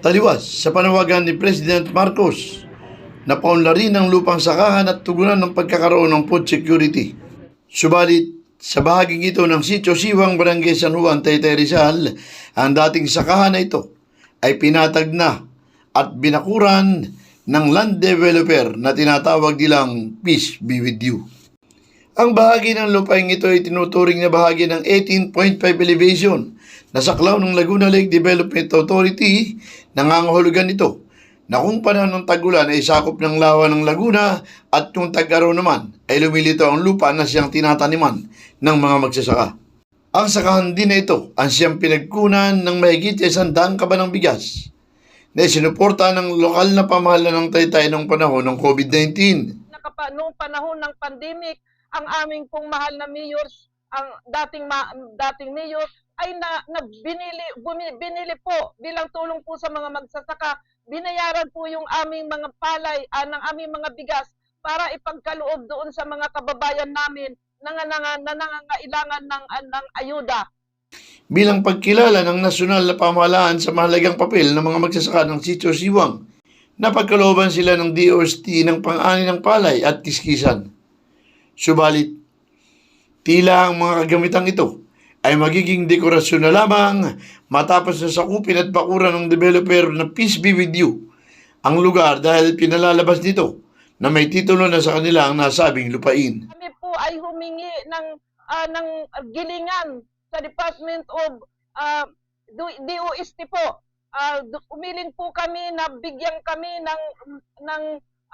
Taliwas sa panawagan ni President Marcos na paunlarin ang lupang sakahan at tugunan ng pagkakaroon ng food security. Subalit, sa bahaging ito ng sitio Siwang Barangay San Juan, Taytay Rizal, ang dating sakahan na ito ay pinatag na at binakuran ng land developer na tinatawag nilang Peace be with you. Ang bahagi ng lupaing ito ay tinuturing na bahagi ng 18.5 elevation na saklaw ng Laguna Lake Development Authority. Nangangahulugan ito na kung panahon ng tagulan ay sakop ng lawa ng Laguna at kung tag-araw naman ay lumilito ang lupa na siyang tinataniman ng mga magsasaka. Ang sakahan din na ito ang siyang pinagkunan ng mahigit isang daang kaba ng bigas na isinuporta ng lokal na pamahalaan ng Taytay noong panahon ng COVID-19. nakapa noong panahon ng pandemic, ang aming pong mahal na mayors, ang dating ma, dating mayor ay na, na binili, bumi, binili po bilang tulong po sa mga magsasaka. Binayaran po yung aming mga palay, ah, ng aming mga bigas para ipagkaloob doon sa mga kababayan namin na, na, na, na nangangailangan ng, ah, ng ayuda. bilang pagkilala ng nasyonal na pamahalaan sa mahalagang papel ng mga magsasaka ng Sitio Siwang. Napagkalooban sila ng DOST ng pang-ani ng palay at kiskisan. Subalit, tila ang mga kagamitang ito ay magiging dekorasyon na lamang matapos na sakupin at bakuran ng developer na Peace Be With You ang lugar dahil pinalalabas nito na may titulo na sa kanila ang nasabing lupain. Kami po ay humingi ng ah, ng gilingan sa Department of ah, Du- DOST po. Ah, du- umiling po kami na bigyan kami ng ng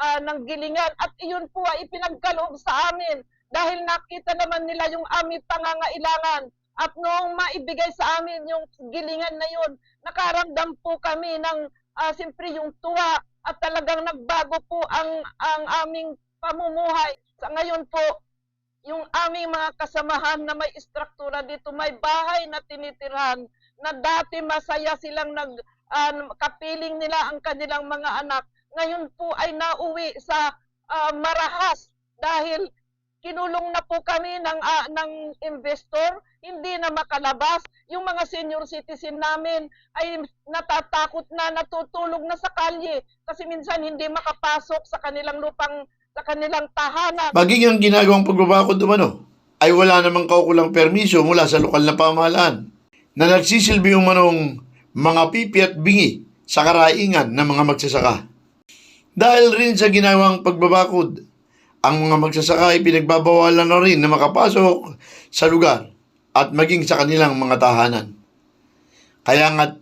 ah, ng gilingan at iyon po ay ipinagkaloob sa amin dahil nakita naman nila yung aming pangangailangan at noong maibigay sa amin yung gilingan na yun, nakaramdam po kami ng ah, siyempre yung tuwa at talagang nagbago po ang ang aming pamumuhay. Sa ngayon po, yung aming mga kasamahan na may istruktura dito, may bahay na tinitirhan na dati masaya silang nag ah, kapiling nila ang kanilang mga anak. Ngayon po ay nauwi sa ah, marahas dahil kinulong na po kami ng ah, ng investor, hindi na makalabas. Yung mga senior citizen namin ay natatakot na natutulog na sa kalye kasi minsan hindi makapasok sa kanilang lupang sa kanilang tahanan. Maging ang ginagawang pagbabakod umano ay wala namang kaukulang permiso mula sa lokal na pamahalaan na nagsisilbi umanong mga pipi at bingi sa karaingan ng mga magsasaka. Dahil rin sa ginawang pagbabakod, ang mga magsasaka ay pinagbabawalan na rin na makapasok sa lugar at maging sa kanilang mga tahanan. Kaya nga't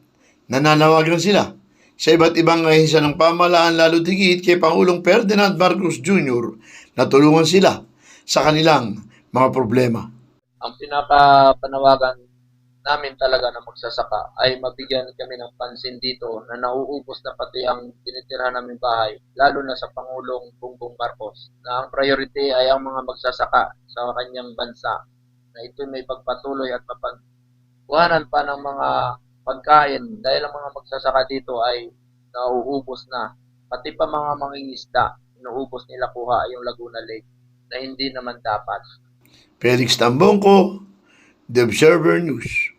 nananawagan sila sa iba't ibang ahensya ng pamahalaan lalo higit kay Pangulong Ferdinand Marcos Jr. na tulungan sila sa kanilang mga problema. ang pinapapanawagan namin talaga na magsasaka ay mabigyan kami ng pansin dito na nauubos na pati ang tinitirhan namin bahay, lalo na sa Pangulong Bongbong Marcos, na ang priority ay ang mga magsasaka sa kanyang bansa, na ito may pagpatuloy at mapagkuhanan pa ng mga pagkain dahil ang mga magsasaka dito ay nauubos na. Pati pa mga mangingisda, inuubos nila kuha yung Laguna Lake na hindi naman dapat. Felix Tambongko, The Observer News.